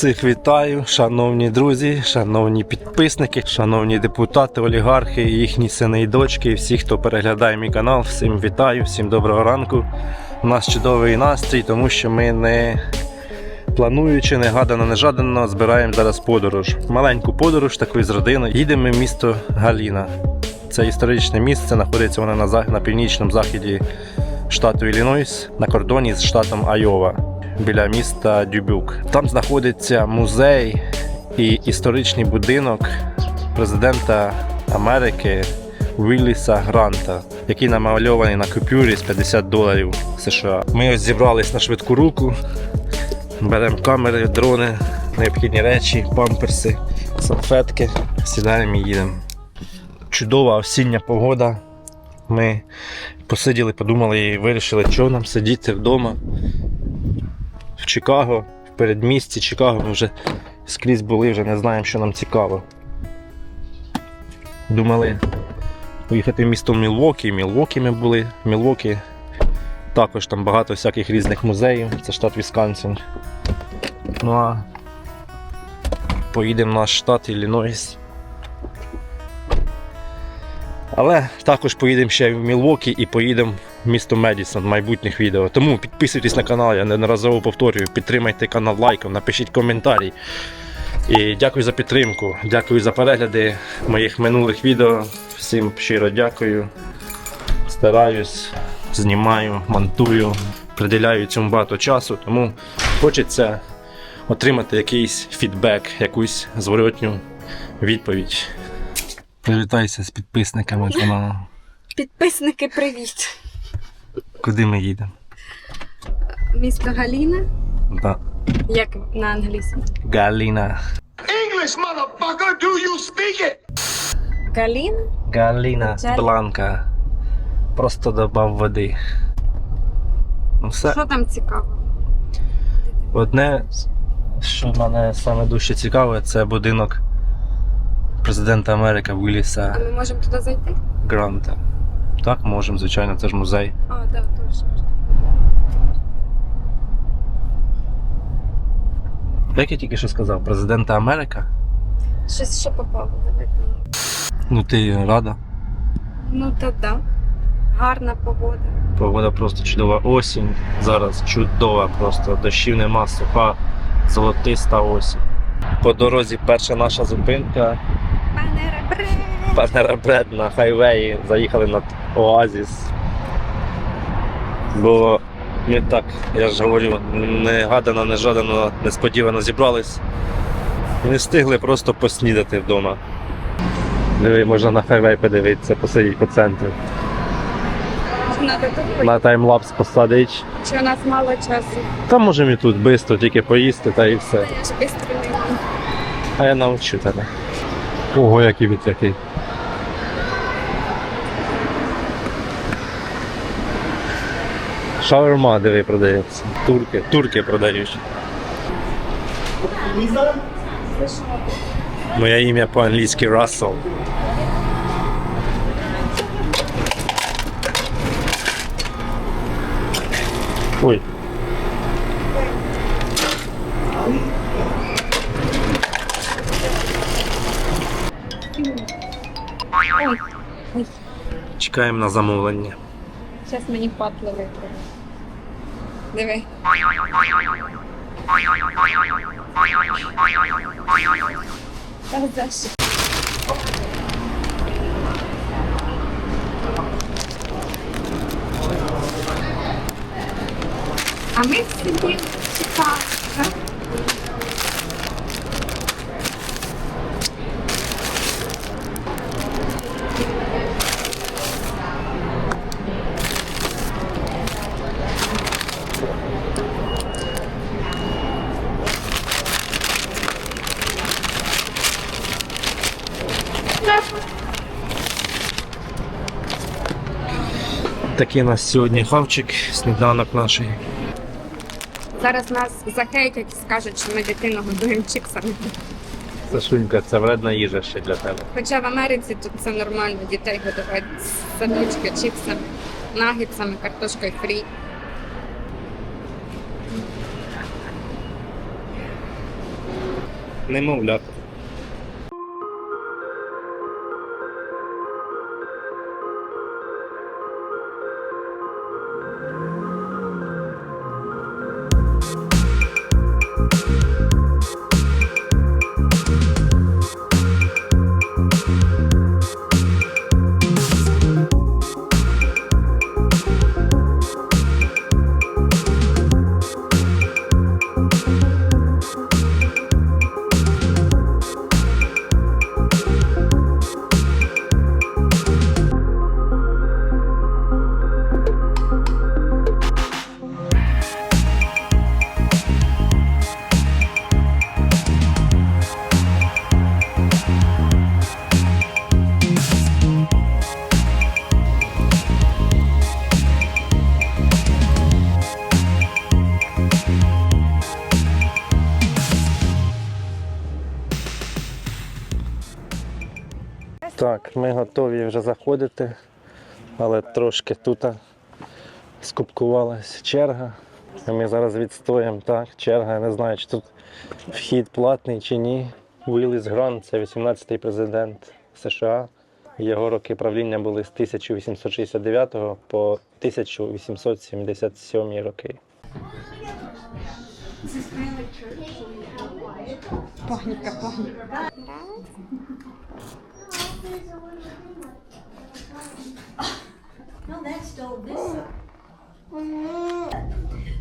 Всіх вітаю, шановні друзі, шановні підписники, шановні депутати, олігархи, їхні сини і дочки, і всі, хто переглядає мій канал, всім вітаю, всім доброго ранку. У нас чудовий настрій, тому що ми не плануючи, негадано, нежадано збираємо зараз подорож. Маленьку подорож таку з родиною. Їдемо в місто Галіна. Це історичне місце, знаходиться воно на, на північному заході штату Іллінойс на кордоні з штатом Айова біля міста Дюбюк. Там знаходиться музей і історичний будинок президента Америки Вілліса Гранта, який намальований на купюрі з 50 доларів США. Ми ось зібрались на швидку руку, беремо камери, дрони, необхідні речі, памперси, салфетки, сідаємо і їдемо. Чудова осіння погода. Ми посиділи, подумали і вирішили, що нам сидіти вдома Чикаго, в передмісті Чикаго. Ми вже скрізь були, вже не знаємо, що нам цікаво. Думали поїхати в місто Мілвокі. Мілвокі ми були. Мілвокі також там багато всяких різних музеїв. Це штат Вісконсин. Ну а поїдемо в наш штат Іллінойс. Але також поїдемо ще в Мілвокі і поїдемо місто Медісон майбутніх відео. Тому підписуйтесь на канал, я неодноразово повторюю, підтримайте канал лайком, напишіть коментарі. І дякую за підтримку, дякую за перегляди моїх минулих відео. Всім щиро дякую. Стараюсь, знімаю, монтую, приділяю цьому багато часу, тому хочеться отримати якийсь фідбек, якусь зворотню відповідь. Привітайся з підписниками каналу. Підписники, привіт! Куди ми їдемо? Місто Галіна, Да. як на англійському. Галіна. English, motherfucker, do you speak it? Галіна? Галіна Жаль. Бланка. Просто добав води. Ну все. Що там цікаво? Одне, що мене саме дуже цікаве, це будинок президента Америки А ми можемо туди зайти? Гранта. Так, можемо, звичайно, це ж музей. А, так, точно. Як я тільки що сказав, президента Америка? Щось ще попало, давай. Ну ти рада? Ну та да. Гарна погода. Погода просто чудова. Осінь зараз чудова, просто дощів нема, суха, золотиста осінь. По дорозі перша наша зупинка. Пане ребре! Партнера Бред на хайвеї заїхали на Оазіс. Бо ми так, я ж говорю, негадано, нежадано, несподівано зібрались. Не встигли просто поснідати вдома. Диви, можна на хайвей подивитися, посидіти по центру. На таймлапс посадить. Чи у нас мало часу? Та можемо і тут швидко тільки поїсти та і все. Я ж швидко не. А я навчу тебе. Ого, який вітряки. Шаверма, диви, продається. Турки, турки продають. Моє ім'я по-англійськи Рассел. Ой. Чекаємо на замовлення. Зараз мені патло витре. Диви. Та за що? А ми сидимо Такий у нас сьогодні хавчик, сніданок наш. Зараз нас захейтять і скажуть, що ми дитину годуємо чіпсами. Сашунька, це вредна їжа ще для тебе. Хоча в Америці тут це нормально, дітей годувати садочки, чіпсами, нагетсами, картошкою фрі. немовлят. Так, ми готові вже заходити, але трошки тут скупкувалась черга. Ми зараз відстоїмо так, черга. Я не знаю, чи тут вхід платний чи ні. Уілліс Грант це 18-й президент США. Його роки правління були з 1869 по 1877 роки. Погніка, погніка. No, that's still this.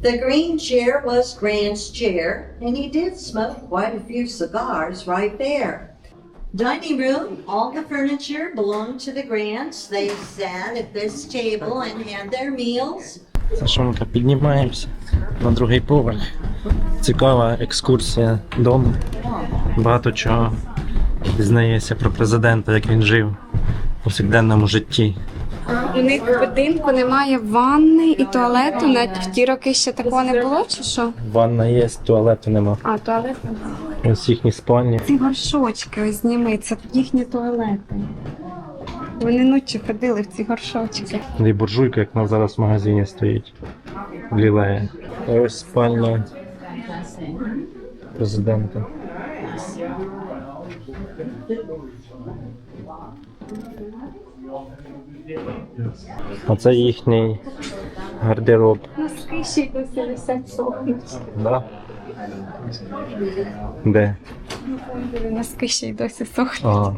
The green chair was Grant's chair, and he did smoke quite a few cigars right there. Dining room, all the furniture belonged to the Grants. They sat at this table and had their meals. Сашонка, піднімаємося на другий поверх. Цікава екскурсія дому. Багато чого дізнаєшся про президента, як він жив у повсякденному житті. У них в будинку немає ванни і туалету, навіть в ті роки ще такого не було, чи що? Ванна є, туалету нема. А, туалет немає. Ось їхні спальні. Ці горшочки, ось зніми, це їхні туалети. Вони ночі ходили в ці горшочки. І буржуйка, як вона зараз в магазині стоїть. Лілеє. Ось спальня президента. А це їхній гардероб. Носки ще й досі висять сохнуть. Да? Де? Носки ще й досі сохнуть. Ага.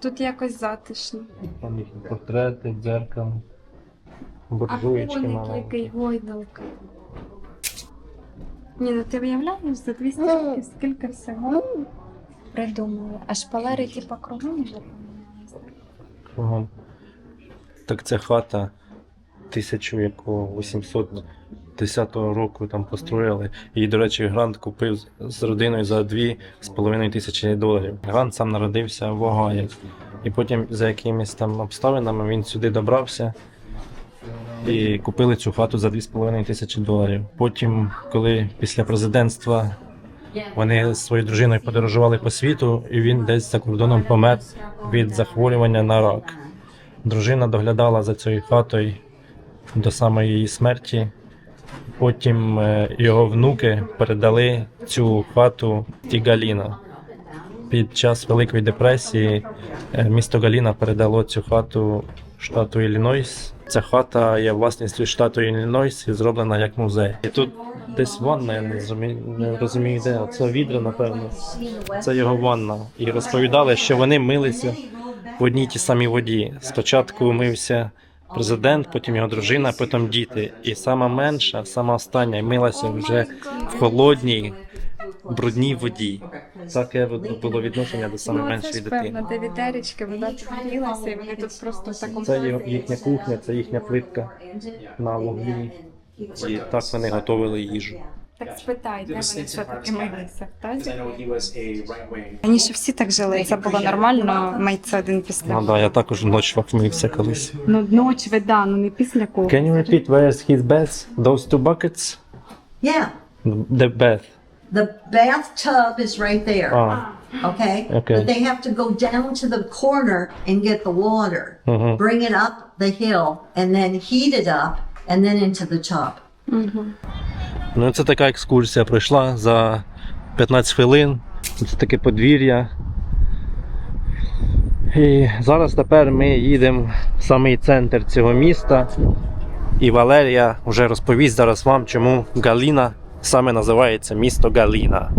Тут якось затишно. Там їхні портрети, дзеркало. А Буржуєчки коник маленькі. який гойдалка. Ні, ну ти уявляєш за 200 років скільки всього придумали. А шпалери типа кругом вже Кругом. Так ця хата 1810 року там построїли. Її, до речі, Грант купив з родиною за 2,5 тисячі доларів. Грант сам народився в Огайо. І потім за якимись там обставинами він сюди добрався і купили цю хату за 2,5 тисячі доларів. Потім, коли після президентства вони з своєю дружиною подорожували по світу, і він десь за кордоном помер від захворювання на рак. Дружина доглядала за цією хатою до самої її смерті. Потім е, його внуки передали цю хату ті Галіна. Під час Великої депресії е, місто Галіна передало цю хату штату Іллінойс. Ця хата є власністю штату Іллінойс і зроблена як музей. І тут десь ванна, я не розумію, не розумію де. Це відра, напевно. Це його ванна. І розповідали, що вони милися в одній тій самій воді. Спочатку мився президент, потім його дружина, потім діти. І сама менша, сама остання милася вже в холодній, брудній воді. Таке було відношення до саме Ну, це меншої ж дитини. певно, де відеречки, вода і вони тут просто в такому Це їхня кухня, це їхня плитка на вуглі. І так вони готували їжу. Так спитай, де вони все таки милися wing Раніше всі так жили, це було нормально, мийці один Ну да, я також ночі мився колись. Ну, ночі, да, ну не після кого. Can you repeat where's his bath? Those two buckets? Yeah, The bath. The bathtub is right there. А, Okay? Okay. But they have to go down to the corner and get the water, Mhm. bring it up the hill, and then heat it up, and then into the tub. Ну, це така екскурсія пройшла за 15 хвилин. Це таке подвір'я. І зараз тепер ми їдемо в самий центр цього міста. І Валерія вже розповість зараз вам, чому Галіна саме називається місто Галіна.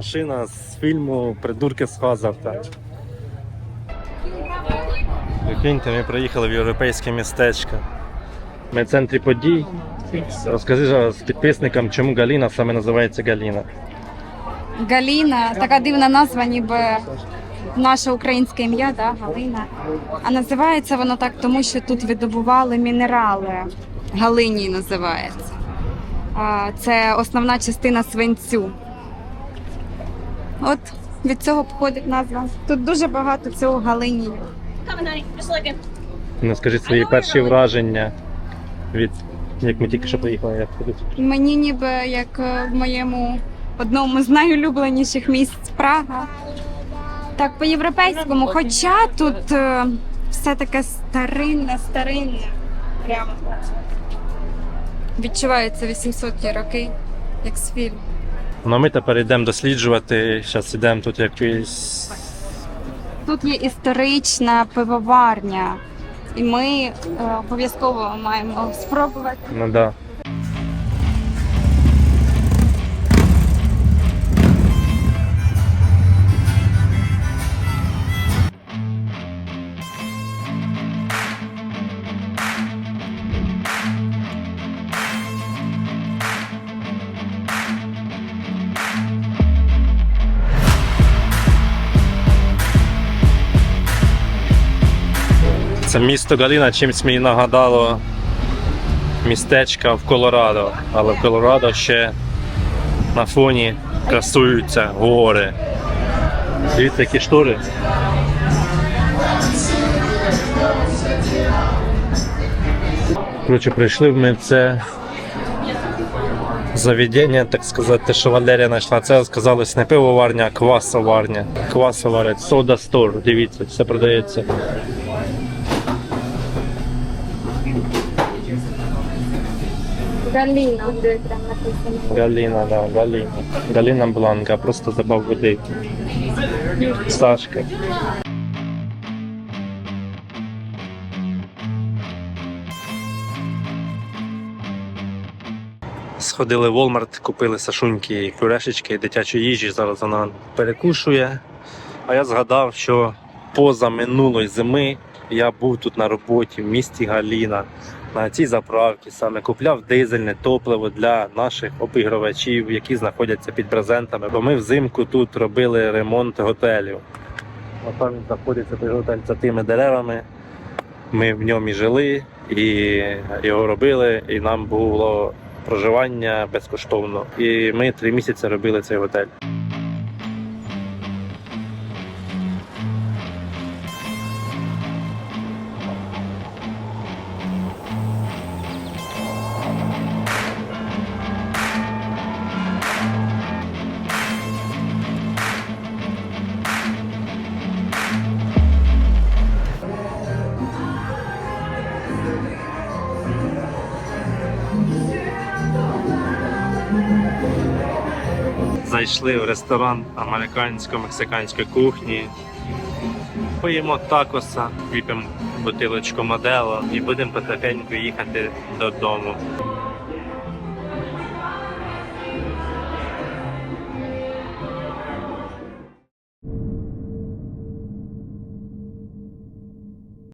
Машина з фільму Придурки з Хазарта. Прикиньте, ми приїхали в європейське містечко. Ми в центрі подій. Розкажи зараз підписникам, чому Галіна саме називається Галіна. Галіна, така дивна назва, ніби наше українське ім'я, да, Галина. А називається воно так, тому що тут видобували мінерали. Галиній називається. Це основна частина свинцю. От від цього походить назва. Тут дуже багато цього. Just. Ну, скажи свої перші враження від як ми тільки що приїхали. Як ходить. Мені ніби як е, в моєму одному з найулюбленіших місць Прага. Так, по-європейському, хоча тут е, все таке старинне, старинне. Прямо. Відчуваються 800-ті роки, як з фільму. Ну ми тепер йдемо досліджувати. Зараз йдемо тут якийсь. Тут є історична пивоварня, і ми е, обов'язково маємо спробувати. Ну да. Це місто Галіна чимось мені нагадало містечка в Колорадо, але в Колорадо ще на фоні красуються гори. Дивіться, які штори. Коротше, прийшли ми це заведення, так сказати, що Валерія знайшла. Це сказалось не пивоварня, а квасоварня. Квасоварня, сода стор. Дивіться, все продається. Галіна, де там написано. Галина, да, Галина. Галина Бланка, просто забав води. Сашка. Сходили в Walmart, купили сашуньки і пюрешечки, дитячої їжі. Зараз вона перекушує. А я згадав, що поза минулої зими я був тут на роботі в місті Галіна на цій заправці саме купляв дизельне топливо для наших обігрівачів, які знаходяться під брезентами. Бо ми взимку тут робили ремонт готелів. От там знаходиться той готель за тими деревами. Ми в ньому і жили, і його робили, і нам було проживання безкоштовно. І ми три місяці робили цей готель. Зайшли в ресторан американсько-мексиканської кухні. Поїмо такоса, вип'ємо бутилочку модела і будемо потихеньку їхати додому.